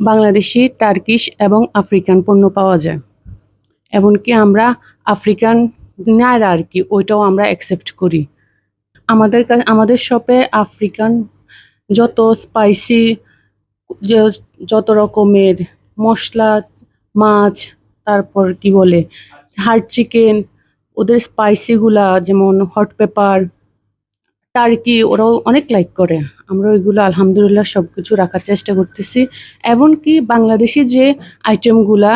Bangladeshi, Turkish এবং African পণ্য পাওয়া যায়। এমনকি আমরা আফ্রিকান নাড়া আর কি, ওইটাও আমরা অ্যাকসেপ্ট করি। আমাদের কাছে আমাদের শপে আফ্রিকান যত স্পাইসি যত রকমের মশলা, মাছ, তারপর কি বলে হার্ড চিকেন ওদের স্পাইসিগুলা যেমন হট পেপার টার্কি ওরাও অনেক লাইক করে। আমরা ওইগুলো আলহামদুলিল্লাহ সব কিছু রাখার চেষ্টা করতেছি। এমনকি বাংলাদেশি যে আইটেমগুলা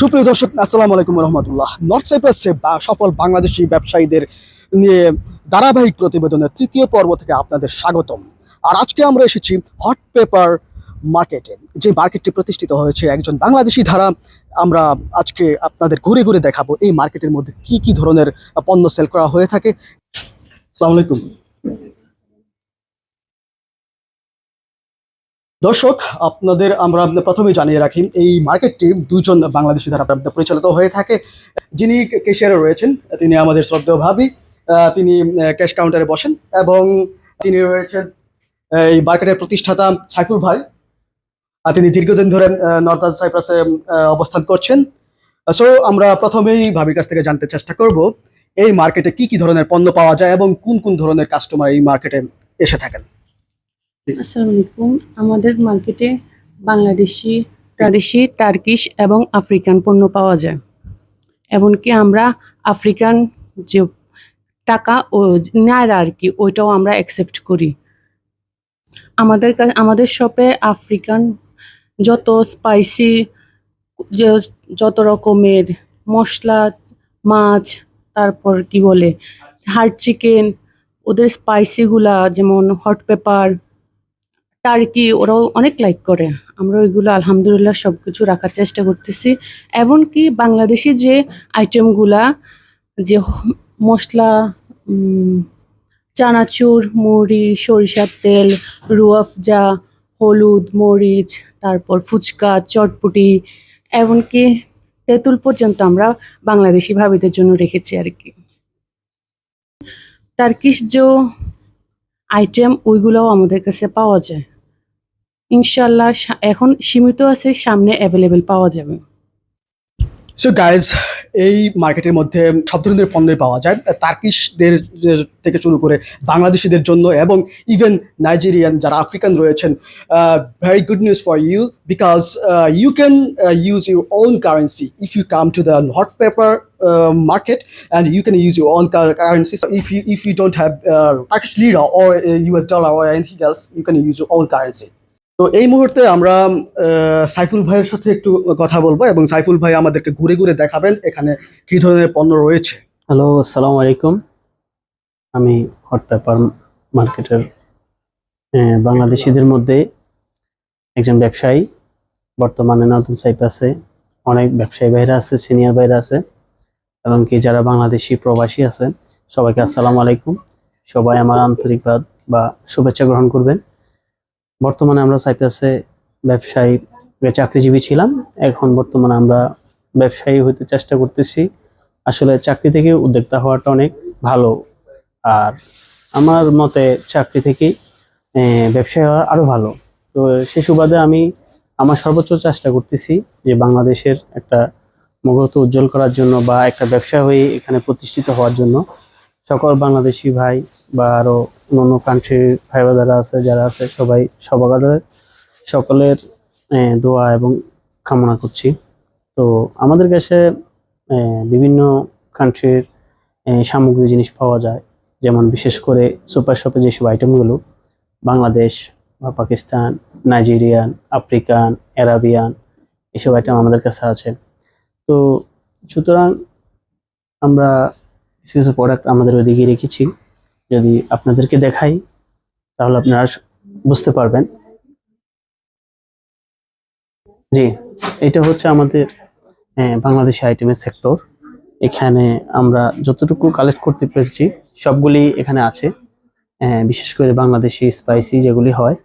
সুপ্রিয় দর্শক আসসালামু আলাইকুম রহমতুল্লাহ। নর্থ সাইপ্রাসে বা সফল বাংলাদেশি ব্যবসায়ীদের নিয়ে ধারাবাহিক প্রতিবেদনের তৃতীয় পর্ব থেকে আপনাদের স্বাগতম। আর আজকে আমরা এসেছি হট পেপার মার্কেটে যে মার্কেটটি প্রতিষ্ঠিত হয়েছে একজন বাংলাদেশি ধারা। আমরা আজকে আপনাদের ঘুরে ঘুরে দেখাবো এই মার্কেটের মধ্যে কি কি ধরনের পণ্য সেল করা হয়ে থাকে। আসসালামু আলাইকুম। দর্শক, আপনাদের আমরা প্রথমেই জানিয়ে রাখি, এই মার্কেটটি দুজন বাংলাদেশি দ্বারা পরিচালিত হয়ে থাকে। যিনি কেশিয়ারে রয়েছেন, তিনি আমাদের শ্রদ্ধেয় ভাবি তিনি ক্যাশ কাউন্টারে বসেন এবং তিনি রয়েছেন, এই মার্কেটের প্রতিষ্ঠাতা সাইফুল ভাই। তিনি দীর্ঘদিন ধরে নর্থ সাইপ্রাসে অবস্থান করছেন। সো আমরা প্রথমেই ভাবির কাছ থেকে জানতে চেষ্টা করব, এই মার্কেটে কি কি ধরনের পণ্য পাওয়া যায় এবং কোন কোন ধরনের কাস্টমার এই মার্কেটে এসে থাকেন। আমাদের মার্কেটে বাংলাদেশি, প্রাদেশি, টার্কিশ এবং আফ্রিকান পণ্য পাওয়া যায়। এমনকি আমরা আফ্রিকান যে টাকা ও নাড়া আর কি, ওইটাও আমরা অ্যাকসেপ্ট করি। আমাদের কাছে আমাদের শপে আফ্রিকান যত স্পাইসি যত রকমের মশলা, মাছ, তারপর কি বলে হার্ড চিকেন ওদের স্পাইসিগুলা যেমন হট পেপার টার্কি ওরাও অনেক লাইক করে। আমরা ওইগুলো আলহামদুলিল্লাহ সব কিছু রাখার চেষ্টা করতেছি। এমনকি বাংলাদেশি যে আইটেমগুলা যে মশলা চানাচুর, মুড়ি, সরিষার তেল রুয়াফজা হলুদ, মরিচ, তারপর ফুচকা, চটপটি, এমনকি তেঁতুল পর্যন্ত আমরা বাংলাদেশি ভাবিদের জন্য রেখেছি আর কি। টার্কিশ যে আইটেম ওইগুলোও আমাদের কাছে পাওয়া যায়। ইনশাল্লাহ এখন সীমিত আছে সামনে অ্যাভেলেবেল পাওয়া যাবে। সো গাইজ এই মার্কেটের মধ্যে সব ধরনের পণ্যই পাওয়া যায়। তার্কিশদের থেকে শুরু করে বাংলাদেশিদের জন্য এবং ইভেন নাইজেরিয়ান যারা আফ্রিকান রয়েছেন very good news for you because you can use your own currency if you come to the hot paper market and you can use your own cur- currency. So if you if you don't have uh, Turkish lira or uh, US dollar or তো এই মুহূর্তে আমরা সাইফুল ভাইয়ের সাথে একটু কথা বলব এবং সাইফুল ভাই আমাদেরকে ঘুরে ঘুরে দেখাবেন এখানে কি ধরনের পণ্য রয়েছে। হ্যালো, আসসালামু আলাইকুম। আমি হট পেপার মার্কেটের বাংলাদেশিদের মধ্যে একজন ব্যবসায়ী, বর্তমানে নতুন সাইপাসে অনেক ব্যবসায়ী বাইরে আছে, সিনিয়র বাইরে আছে, এবং কি যারা বাংলাদেশি প্রবাসী আছে, সবাইকে আসসালামু আলাইকুম। সবাই আমার আন্তরিকবাদ বা শুভেচ্ছা গ্রহণ করবেন। বর্তমানে আমরা সাইপ্রাসে ব্যবসায়ী চাকরিজীবী ছিলাম, এখন বর্তমানে আমরা ব্যবসায়ী হইতে চেষ্টা করতেছি। আসলে চাকরি থেকে উদ্যোক্তা হওয়াটা অনেক ভালো। আর আমার মতে চাকরি থেকে ব্যবসায় হওয়া আরও ভালো। তো সে সুবাদে আমি আমার সর্বোচ্চ চেষ্টা করতেছি যে বাংলাদেশের একটা মুহূর্ত উজ্জ্বল করার জন্য বা একটা ব্যবসা হয়ে এখানে প্রতিষ্ঠিত হওয়ার জন্য সকল বাংলাদেশি ভাই বা আরও অন্য কান্ট্রির ভাই যারা আছে যারা আছে, সবাই সবার সকলের দোয়া এবং কামনা করছি। তো আমাদের কাছে বিভিন্ন কান্ট্রির সামগ্রী জিনিস পাওয়া যায়। যেমন বিশেষ করে সুপার শপে যেসব আইটেমগুলো বাংলাদেশ বা পাকিস্তান, নাইজেরিয়ান, আফ্রিকান, অ্যারাবিয়ান, এসব আইটেম আমাদের কাছে আছে। তো সুতরাং আমরা কিছু কিছু প্রোডাক্ট আমাদের ওইদিকে রেখেছি। যদি আপনাদেরকে দেখাই তাহলে আপনারা বুঝতে পারবেন। জি এটা হচ্ছে আমাদের আহ, বাংলাদেশি আইটেমের সেক্টর এখানে আমরা যতটুকু কালেক্ট করতে পেরেছি সবগুলি এখানে আছে। আহ, বিশেষ করে বাংলাদেশি স্পাইসি যেগুলি হয়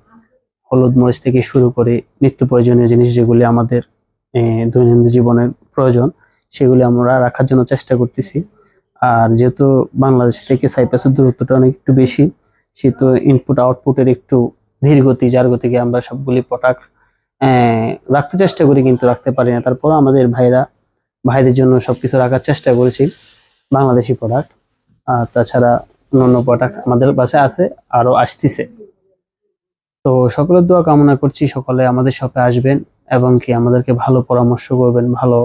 হলুদ মরিচ থেকে শুরু করে নিত্য প্রয়োজনীয় জিনিস যেগুলি আমাদের দৈনন্দিন জীবনের প্রয়োজন সেগুলি আমরা রাখার জন্য চেষ্টা করতেছি। আর যেহেতু বাংলাদেশ থেকে সাইপ্রাসের দূরত্বটা অনেক একটু বেশি, সেহেতু ইনপুট আউটপুটের একটু ধীর গতি, যার গতিকে আমরা সবগুলি প্রোডাক্ট রাখতে চেষ্টা করি, কিন্তু রাখতে পারি না। তারপর আমাদের ভাইরা, ভাইদের জন্য সব কিছু রাখার চেষ্টা করেছি, বাংলাদেশি প্রোডাক্ট আর তাছাড়া অন্যান্য প্রোডাক্ট আমাদের বাসায় আছে, আরও আসতেছে। তো সকলের দোয়া কামনা করছি, সকলে আমাদের শপে আসবেন এবং কি আমাদেরকে ভালো পরামর্শ করবেন, ভালো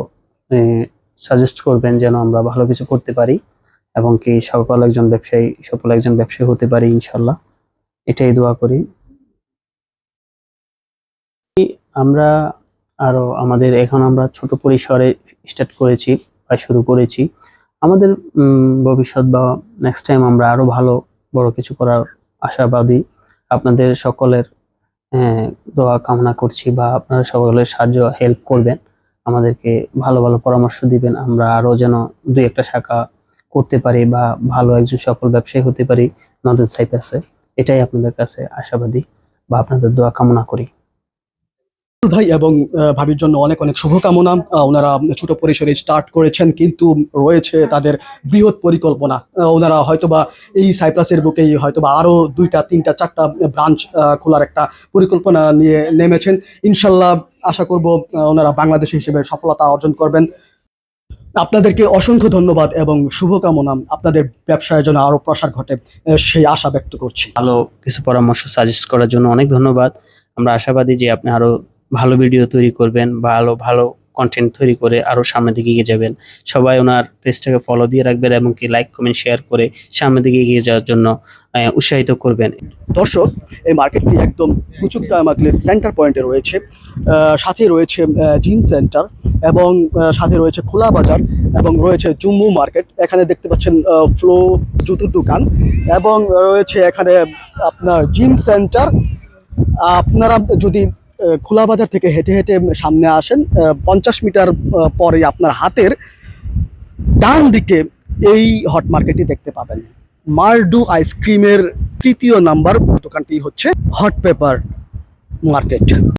সাজেস্ট করবেন যেন আমরা ভালো কিছু করতে পারি এবং কি সকল একজন ব্যবসায়ী সফল একজন ব্যবসায়ী হতে পারি ইনশাল্লাহ এটাই দোয়া করি। আমরা আরও আমাদের এখন আমরা ছোট পরিসরে স্টার্ট করেছি বা শুরু করেছি। আমাদের ভবিষ্যৎ বা নেক্সট টাইম আমরা আরও ভালো বড় কিছু করার আশাবাদী আপনাদের সকলের আহ, দোয়া কামনা করছি বা আপনারা সকলের সাহায্য হেল্প করবেন। আমাদেরকে ভালো ভালো পরামর্শ দিবেন। আমরা আরও যেন দুই একটা শাখা করতে পারি বা ভালো একজন সফল ব্যবসায়ী হতে পারি নদন সাইপাসে এটাই আপনাদের কাছে আশাবাদী বা আপনাদের দোয়া কামনা করি। ভাই এবং ভাবির জন্য অনেক অনেক শুভকামনা। ওনারা ছোট পরিসরে স্টার্ট করেছেন, কিন্তু রয়েছে তাদের বৃহৎ পরিকল্পনা। ওনারা হয়তোবা এই সাইপ্রাসের বুকেই হয়তোবা আরও দুইটা, তিনটা, চারটা ব্রাঞ্চ খোলার একটা পরিকল্পনা নিয়ে নেমেছেন। ইনশাল্লাহ আশা করব ওনারা বাংলাদেশ হিসেবে সফলতা অর্জন করবেন। আপনাদেরকে অসংখ্য ধন্যবাদ এবং শুভকামনা। আপনাদের ব্যবসায়ের জন্য আরও প্রসার ঘটে সেই আশা ব্যক্ত করছি। ভালো কিছু পরামর্শ সাজেস্ট করার জন্য অনেক ধন্যবাদ। আমরা আশাবাদী যে আপনি আরও ভালো ভিডিও তৈরি করবেন, ভালো ভালো কন্টেন্ট তৈরি করে আরও সামনের দিকে এগিয়ে যাবেন। সবাই ওনার পেজটাকে ফলো দিয়ে রাখবেন এবং কি লাইক কমেন্ট শেয়ার করে সামনের দিকে এগিয়ে যাওয়ার জন্য উৎসাহিত করবেন। দর্শক, এই মার্কেটটি একদম কুচুকটা মাকলির সেন্টার পয়েন্টে রয়েছে সাথে রয়েছে জিম সেন্টার এবং সাথে রয়েছে খোলা বাজার এবং রয়েছে জুম্মু মার্কেট এখানে দেখতে পাচ্ছেন ফ্লো জুতোর দোকান এবং রয়েছে এখানে আপনার জিম সেন্টার আপনারা যদি খোলা বাজার থেকে হেঁটে হেঁটে সামনে আসেন পঞ্চাশ মিটার পরে আপনার হাতের ডান দিকে এই হট মার্কেটটি দেখতে পাবেন। মার্ডু আইসক্রিমের তৃতীয় নাম্বার দোকানটি হচ্ছে হট পেপার মার্কেট।